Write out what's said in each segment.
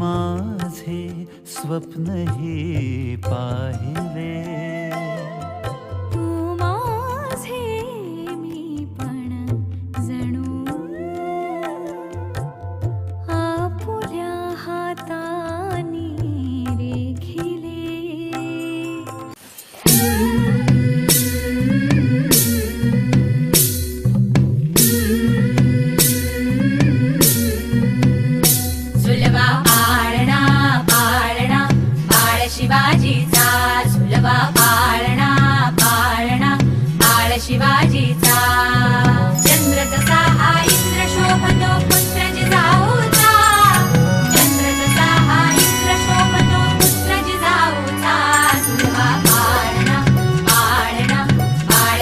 माझे स्वप्न हे पाहिले. तू माझे मी पण जणू. आपुल्या हाताने रेखिले.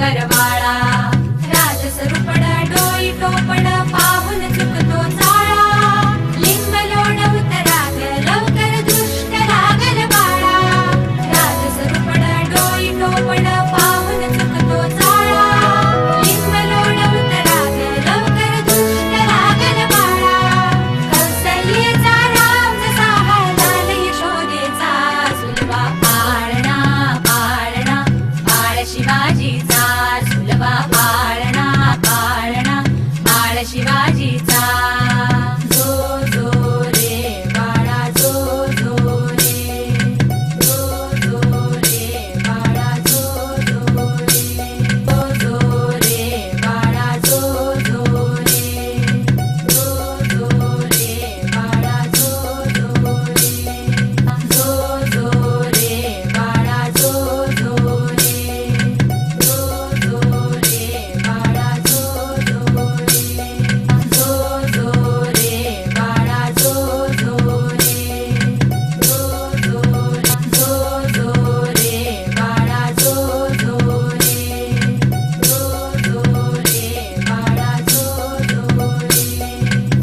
Karma. शिवाजीचा.